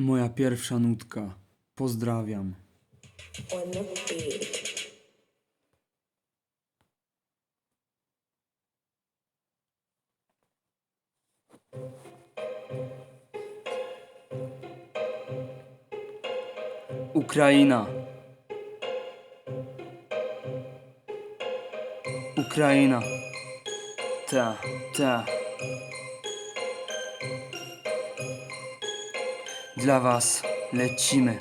Moja pierwsza nutka. Pozdrawiam. Ukraina. Ukraina. Ta, ta. Dla was lecimy.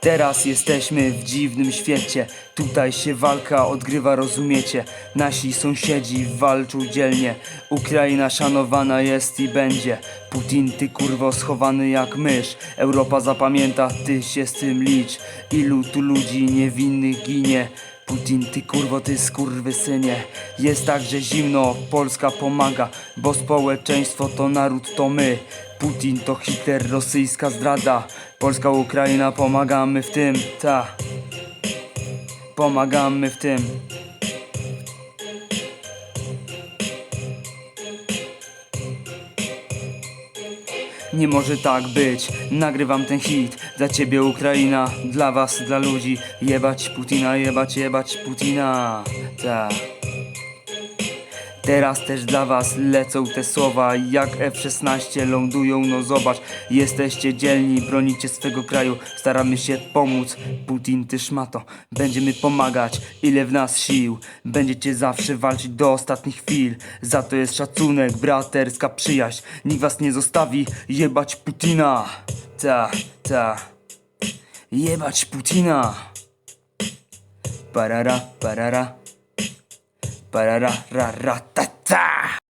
Teraz jesteśmy w dziwnym świecie. Tutaj się walka odgrywa, rozumiecie? Nasi sąsiedzi walczą dzielnie. Ukraina szanowana jest i będzie. Putin, ty kurwo schowany jak mysz. Europa zapamięta, ty się z tym licz. Ilu tu ludzi niewinnych ginie. Putin, ty kurwo, ty skurwysynie. Jest tak, że zimno, Polska pomaga Bo społeczeństwo to naród, to my. Putin to Hitler, rosyjska zdrada. Polska, Ukraina, pomagamy w tym, ta. Pomagamy w tym Nie może tak być, nagrywam ten hit. Dla ciebie Ukraina, dla was, dla ludzi. Jebać Putina, jebać, jebać Putina. Tak Teraz też dla was lecą te słowa Jak F-16 lądują, no zobacz Jesteście dzielni, bronicie swego kraju. Staramy się pomóc. Putin, ty szmato Będziemy pomagać, ile w nas sił? Będziecie zawsze walczyć do ostatnich chwil. Za to jest szacunek, braterska przyjaźń. Nikt was nie zostawi, jebać Putina. Ta, ta. Jebać Putina. Parara, parara. Parara, ra, ra, ta, ta.